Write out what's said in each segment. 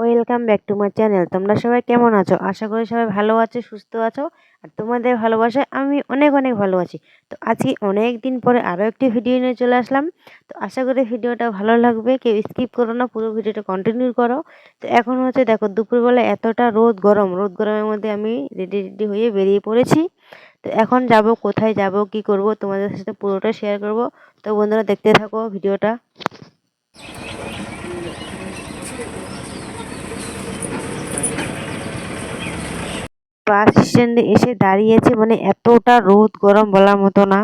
Welcome back to my channel তোমরা সবাই কেমন আছো? আশা করি সবাই ভালো আছো, সুস্থ আছো। আর তোমাদের ভালোবাসায় আমি অনেক অনেক ভালো আছি। তো আজকে অনেক দিন পরে আরও একটি ভিডিও নিয়ে চলে আসলাম। তো আশা করি ভিডিওটা ভালো লাগবে। কেউ স্কিপ করো না, পুরো ভিডিওটা কন্টিনিউ করো। তো এখন হচ্ছে দেখো, দুপুরবেলা এতটা রোদ, গরম। রোদ, গরমের মধ্যে আমি রেডি রেডি হয়ে বেরিয়ে পড়েছি। তো এখন যাব, কোথায় যাব, কি করব, তোমাদের সাথে পুরোটা শেয়ার করব। তো বন্ধুরা দেখতে থাকো ভিডিওটা বাস স্ট্যান্ডে এসে দাঁড়িয়েছে মানে এতটা রোদ গরম বলার মতো না।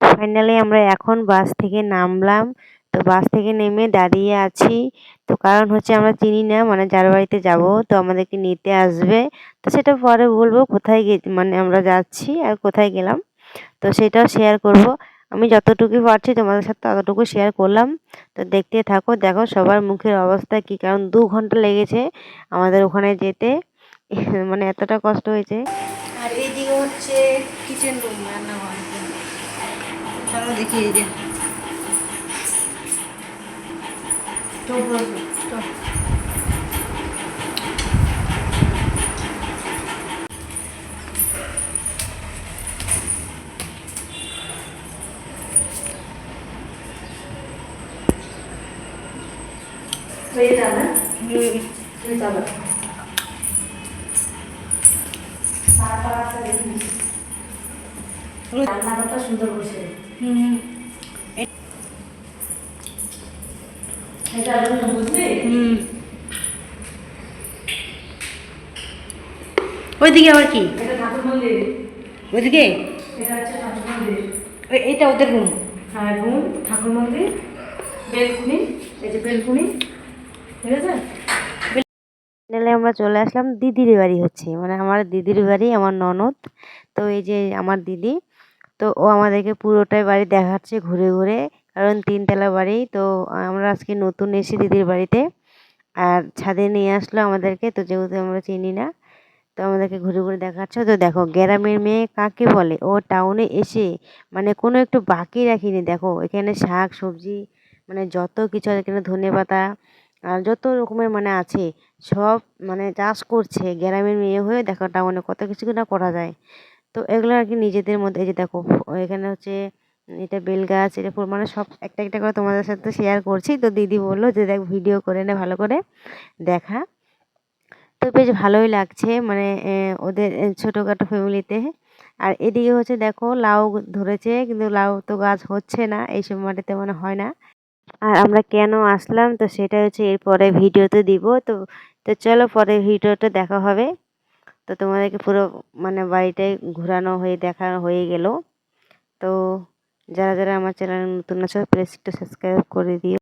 ফাইনালি আমরা এখন বাস থেকে নামলাম। তো বাস থেকে নেমে দাঁড়িয়ে আছি। তো কারণ হচ্ছে আমরা চিনি না মানে যার বাড়িতে যাব, তো আমাদেরকে নিতে আসবে। তো সেটা পরে বলব কোথায় গে মানে আমরা যাচ্ছি আর কোথায় গেলাম। তো সেটাও শেয়ার করব। আমি যতটুকু পারছি তোমাদের সাথে ততটুকু শেয়ার করলাম। তো দেখতে থাকো, দেখো সবার মুখের অবস্থা কি, কারণ দু ঘণ্টা লেগেছে আমাদের ওখানে যেতে। মানে এতটা কষ্ট হয়েছে। আর এইদিকে হচ্ছে কিচেন রুম রান্না ঘর দেখি এই যে। হয়ে যাবে হয়ে যাবে সুন্দর বসে হুম এটা বুঝলি হুম ওইদিকে আবার কি? ওইদিকে? এটা ওদের রুম হ্যাঁ রুম ঠাকুর মন্দির বেলকুনি এই যে বেলকুনি ঠিক আছে? ফাইনালি আমরা চলে আসলাম দিদির বাড়ি হচ্ছে। মানে আমার দিদির বাড়ি আমার ননদ তো এই যে আমার দিদি তো ও আমাদেরকে পুরোটাই বাড়ি দেখাচ্ছে ঘুরে ঘুরে। কারণ তিনতলা বাড়ি, তো আমরা আজকে নতুন এসে দিদির বাড়িতে। আর ছাদে নিয়ে আসলো আমাদেরকে, তো যেহেতু আমরা চিনি না, তো আমাদেরকে ঘুরে ঘুরে দেখাচ্ছে। তো দেখো, গ্রামের মেয়ে কাকে বলে? ও টাউনে এসে মানে কোনো একটু বাকি রাখিনি। দেখো, এখানে শাক, সবজি মানে যত কিছু এখানে ধনে পাতা, আর যত রকমের মানে আছে, সব মানে চাষ করছে গ্রামের মেয়ে হয়ে। দেখো, টাউনে কত কিছু না করা যায়। তো এগুলো আর কি নিজেদের মধ্যে। এই যে দেখো, এখানে হচ্ছে এটা বেল গাছ, এটা ফুল মানে সব একটা একটা করে তোমাদের সাথে শেয়ার করছি। তো দিদি বলল যে, দেখ ভিডিও করে নে, ভালো করে দেখা। তো বেশ ভালোই লাগছে মানে ওদের ছোটোখাটো ফ্যামিলিতে আর এদিকে হচ্ছে, দেখো, লাউ ধরেছে, কিন্তু লাউ তো গাছ হচ্ছে না এইসব মাটিতে মানে হয় না। আর আমরা কেন আসলাম? তো সেটা হচ্ছে এরপরে ভিডিওতে দিব। তো তো চলো, পরে ভিডিওটা দেখা হবে। তো তোমাদেরকে পুরো মানে বাড়িটাই ঘোরানো হয়ে, দেখা হয়ে গেল। তো যারা যারা আমার চ্যানেল নতুন আছো প্লিজ একটু সাবস্ক্রাইব করে দিও।